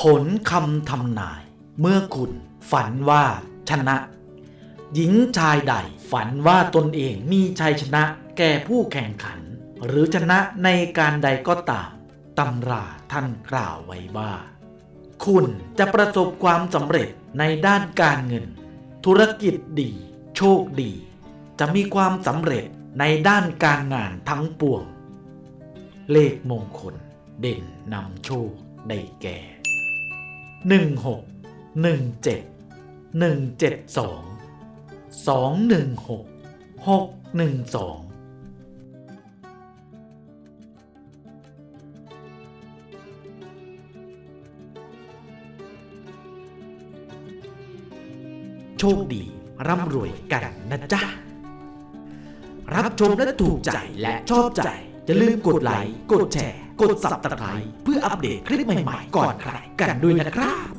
ผลคำทำนาย เมื่อคุณฝันว่าชนะ หญิงชายใดฝันว่าตนเองมีชัยชนะแก่ผู้แข่งขัน หรือชนะในการใดก็ตามตำราท่านกล่าวไว้ว่า คุณจะประสบความสำเร็จในด้านการเงิน ธุรกิจดี โชคดี จะมีความสำเร็จในด้านการงานทั้งปวง เลขมงคลเด่นนำโชคได้แก่ 16 17 172 216 612โชคดีร่ำรวยกันนะจ๊ะ รับชมและถูกใจและชอบใจ อย่าลืมกดไลค์ กดแชร์ กดสับตะไคร้เพื่ออัปเดตคลิปใหม่ๆ ก่อนใครกันด้วยนะครับ